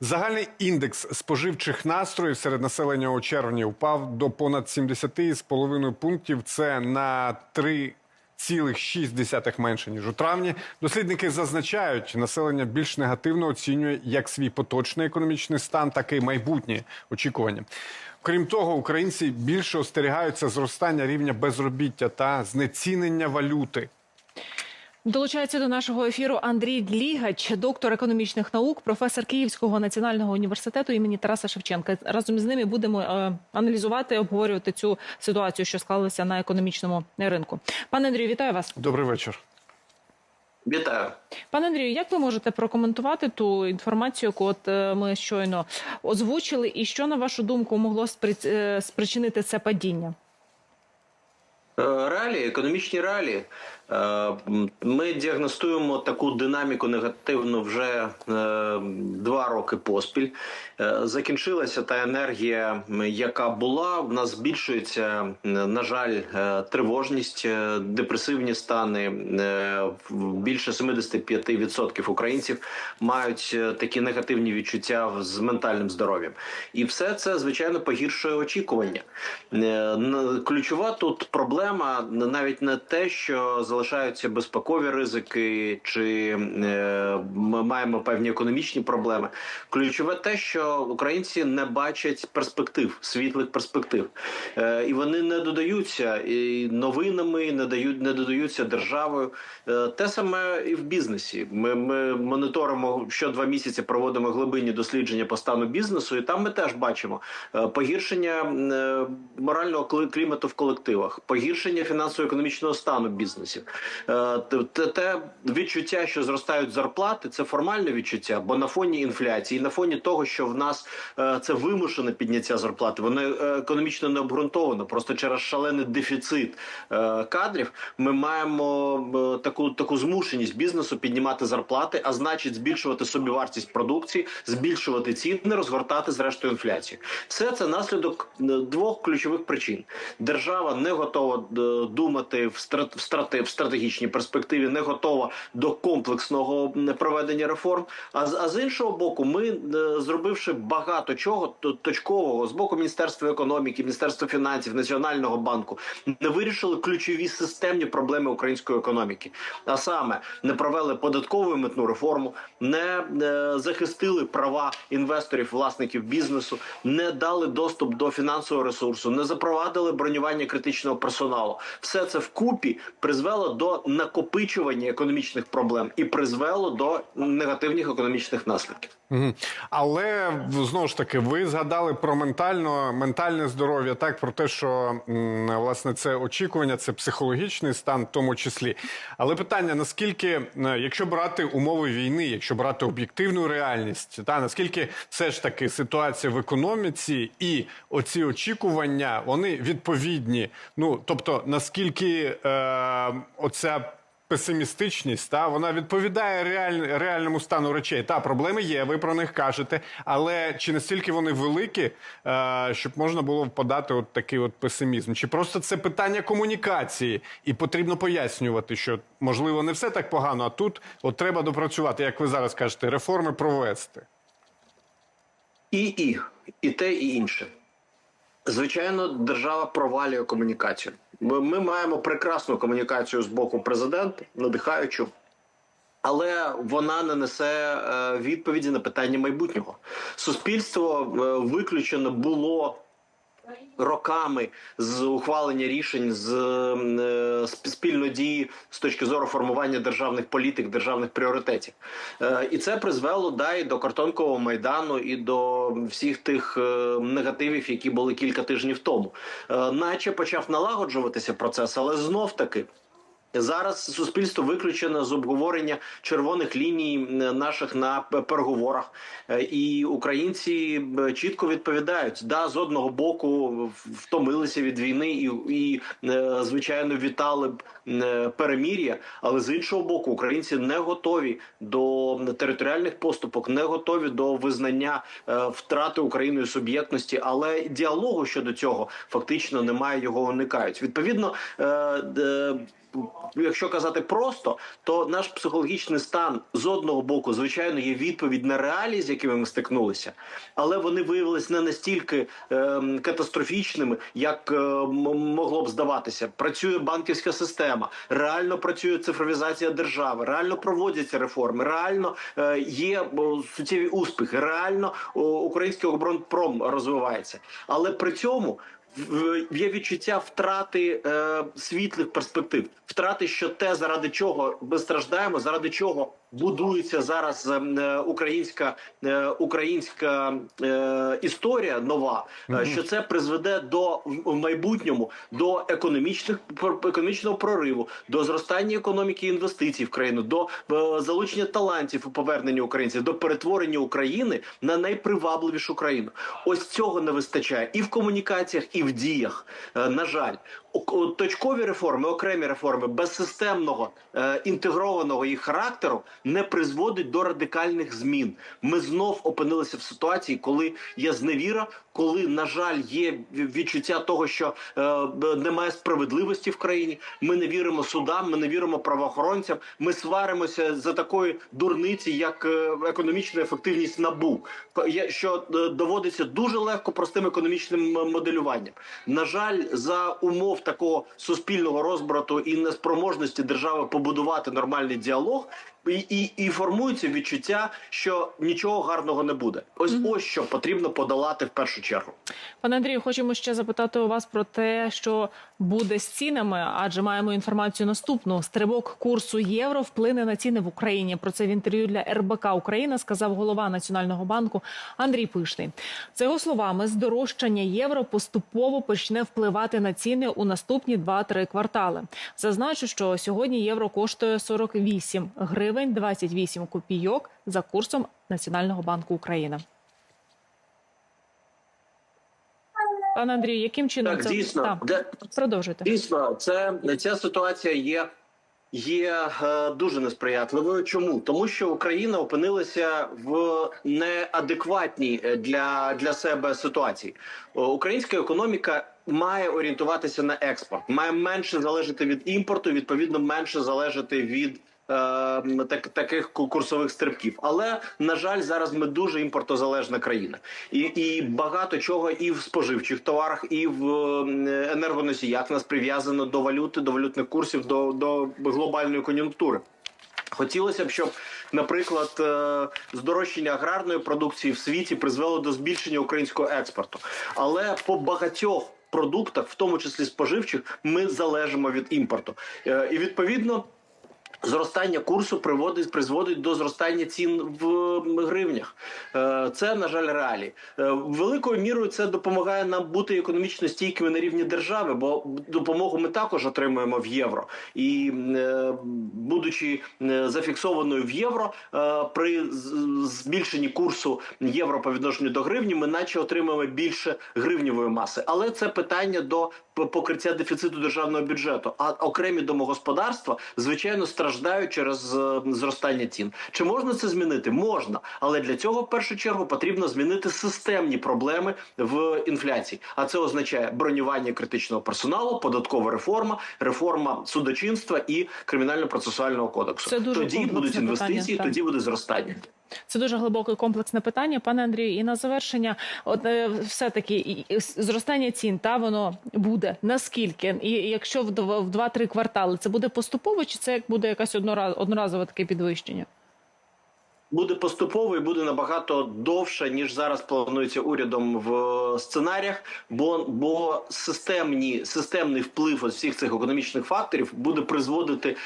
Загальний індекс споживчих настроїв серед населення у червні впав до понад 70,5 пунктів. Це на 3,6 менше ніж у травні. Дослідники зазначають, населення більш негативно оцінює як свій поточний економічний стан, так і майбутні очікування. Крім того, українці більше остерігаються зростання рівня безробіття та знецінення валюти. Долучається до нашого ефіру Андрій Длігач, доктор економічних наук, професор Київського національного університету імені Тараса Шевченка. Разом з ними будемо е, аналізувати, обговорювати цю ситуацію, що склалася на економічному ринку. Пане Андрію, вітаю вас. Добрий вечір. Вітаю. Пане Андрію, як ви можете прокоментувати ту інформацію, яку от е, ми щойно озвучили, і що на вашу думку могло е, спричинити це падіння? Реалії, економічні реалії. Е, Ми діагностуємо таку динаміку негативну вже е, два роки поспіль. Е, Закінчилася та енергія, яка була. В нас збільшується, на жаль, тривожність, депресивні стани. Більше 75% українців мають такі негативні відчуття з ментальним здоров'ям. І все це, звичайно, погіршує очікування. Ключова тут проблема навіть не те, що залишаються безпекові ризики, чи е, ми маємо певні економічні проблеми. Ключове те, що українці не бачать перспектив, світлих перспектив, Е, і вони не додаються і новинами, не дають, не додаються державою. Е, Те саме і в бізнесі. Ми, ми моніторимо що два місяці, проводимо глибинні дослідження по стану бізнесу, і там ми теж бачимо погіршення морального клімату в колективах, погіршення фінансово-економічного стану бізнесів. Е, те- відчуття, що зростають зарплати, це формальне відчуття, бо на фоні інфляції, на фоні того, що в нас е, це вимушене підняття зарплати, воно е, економічно не обґрунтовано. Просто через шалений дефіцит кадрів ми маємо таку таку змушеність бізнесу піднімати зарплати, а значить збільшувати собівартість продукції, збільшувати ціни, розгортати зрештою інфляцію. Все це наслідок двох ключових причин: держава не готова думати в страт в стратегічній перспективі, не готова до комплексного проведення реформ. А з а з іншого боку, ми е, зробивши багато чого точкового з боку міністерства економіки, міністерства фінансів, національного банку, не вирішили ключові системні проблеми української економіки. А саме не провели податкову і митну реформу, не е, захистили права інвесторів, власників бізнесу, не дали доступ до фінансового ресурсу, не запровадили бронювання критичного персоналу. Все це вкупі призвело до накопичування економічних проблем і призвело до негативних економічних наслідків. Але знову ж таки, ви згадали про ментально, ментальне здоров'я, так про те, що власне це очікування, це психологічний стан, в тому числі. Але питання: наскільки, е, якщо брати умови війни, якщо брати об'єктивну реальність, та наскільки все ж таки ситуація в економіці і оці очікування, вони відповідні. Ну тобто, наскільки е, оця песимістичність, та вона відповідає реаль, реальному стану речей. Та проблеми є, ви про них кажете, але чи настільки вони великі, е, щоб можна було впадати от такий от песимізм? Чи просто це питання комунікації, і потрібно пояснювати, що можливо не все так погано, а тут от треба допрацювати, як ви зараз кажете, реформи провести. І і і те, і інше. Звичайно, держава провалює комунікацію. Ми, маємо прекрасну комунікацію з боку президента, надихаючу. Але вона не несе е, відповіді на питання майбутнього. Суспільство е, виключено було роками з ухвалення рішень з е, спільної дії з точки зору формування державних політик, державних пріоритетів. Е, І це призвело да, до картонкового майдану, і до всіх тих е, негативів, які були кілька тижнів тому. Наче почав налагоджуватися процес, але знов таки. Зараз суспільство виключено з обговорення червоних ліній наших на переговорах, Е, і українці чітко відповідають: да, з одного боку втомилися від війни і, і е, звичайно вітали б е, перемір'я, але з іншого боку, українці не готові до територіальних поступок, не готові до визнання втрати Україною суб'єктності, але діалогу щодо цього фактично немає його уникають. Відповідно. Е, де- якщо казати просто, то наш психологічний стан з одного боку, звичайно, є відповідь на реалії, з якими ми стикнулися, але вони виявилися не настільки ем, катастрофічними, як е, могло б здаватися. Працює банківська система, реально працює цифровізація держави, реально проводяться реформи, реально е, є суттєві успіхи, реально український оборонпром розвивається, але при цьому. В- Є відчуття втрати е, світлих перспектив, втрати, що те, заради чого ми страждаємо, заради чого будується зараз е, українська е, українська е, історія нова, що це призведе до в майбутньому до економічних економічного прориву, до зростання економіки і інвестицій в країну, до залучення талантів у повернення українців, до перетворення України на найпривабливішу країну. Ось цього не вистачає і в комунікаціях, і в діях. На жаль, точкові реформи, окремі реформи без системного е, інтегрованого їх характеру не призводить до радикальних змін. Ми знов опинилися в ситуації, коли є зневіра, коли на жаль є відчуття того, що е, немає справедливості в країні. Ми не віримо судам, ми не віримо правоохоронцям. Ми сваримося за такої дурниці, як е, економічна ефективність набу, що е, доводиться дуже легко простим економічним моделюванням. На жаль, за умов такого суспільного розбрату і неспроможності держави побудувати нормальний діалог. І, і, і формується відчуття, що нічого гарного не буде. Ось ось що потрібно подолати в першу чергу. Пане Андрію, хочемо ще запитати у вас про те, що буде з цінами, адже маємо інформацію наступну: стрибок курсу євро вплине на ціни в Україні. Про це в інтерв'ю для РБК Україна сказав голова Національного банку Андрій Пишний. За його словами, здорожчання євро поступово почне впливати на ціни у наступні 2-3 квартали. Зазначу, що сьогодні євро коштує 48 гривень 28 копійок за курсом Національного банку України. Пане Андрію, яким чином Так, це дійсно, де, продовжуйте? Дійсно, це ця ситуація є. Є е, дуже несприятливою. Чому тому, що Україна опинилася в неадекватній е, для, для себе ситуації? Українська економіка має орієнтуватися на експорт, має менше залежати від імпорту, відповідно менше залежати від е, так, таких курсових стрибків. Але на жаль, зараз ми дуже імпортозалежна країна, і, і багато чого і в споживчих товарах, і в е, енергоносіях нас прив'язано до валюти, до валютних курсів, до, до глобальної кон'юнктури. Хотілося б, щоб, наприклад, е, здорожчання аграрної продукції в світі призвело до збільшення українського експорту, але по багатьох продуктах, в тому числі споживчих, ми залежимо від імпорту, Е, і відповідно. Зростання курсу приводить призводить до зростання цін в гривнях. Е, Це на жаль реалії. Е, Великою мірою це допомагає нам бути економічно стійкими на рівні держави, бо допомогу ми також отримуємо в євро. І е, будучи зафіксованою в євро, при збільшенні курсу євро по відношенню до гривні, ми наче отримуємо більше гривневої маси. Але це питання до покриття дефіциту державного бюджету. А окремі домогосподарства, звичайно, страждають через е, зростання цін. Чи можна це змінити? Можна, але для цього в першу чергу потрібно змінити системні проблеми в інфляції. А це означає бронювання критичного персоналу, податкова реформа, реформа судочинства і кримінально-процесуального кодексу. Це дуже тоді будуть інвестиції, питання, тоді буде зростання. Це дуже глибоке комплексне питання, пане Андрію. І на завершення, от е, все таки зростання цін та воно буде наскільки, і якщо в дв- в 2-3 квартали це буде поступово, чи це як буде якась однораз, одноразове таке підвищення? Буде поступово і буде набагато довше ніж зараз планується урядом в сценаріях. Бо бо системні системний вплив ось всіх цих економічних факторів буде призводити е,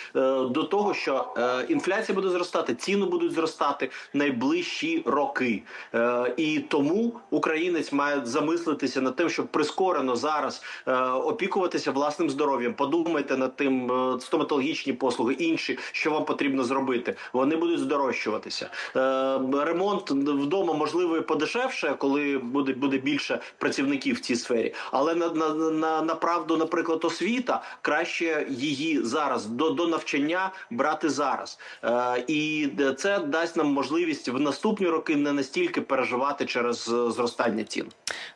до того, що е, інфляція буде зростати, ціни будуть зростати найближчі роки. Е, і тому українець має замислитися над тим, щоб прискорено зараз е, опікуватися власним здоров'ям. Подумайте над тим е, стоматологічні послуги, інші, що вам потрібно зробити. Вони будуть здорожчуватися. Е, ремонт вдома можливо і подешевше, коли буде буде більше працівників в цій сфері. Але на, на, на, на правду, наприклад, освіта краще її зараз до, до навчання брати зараз. Е, і це дасть нам можливість в наступні роки не настільки переживати через зростання цін.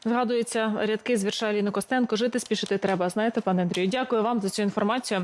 Згадуються рядки з вірша Аліни Костенко. Жити спішити треба. Знаєте, пане Андрію, дякую вам за цю інформацію.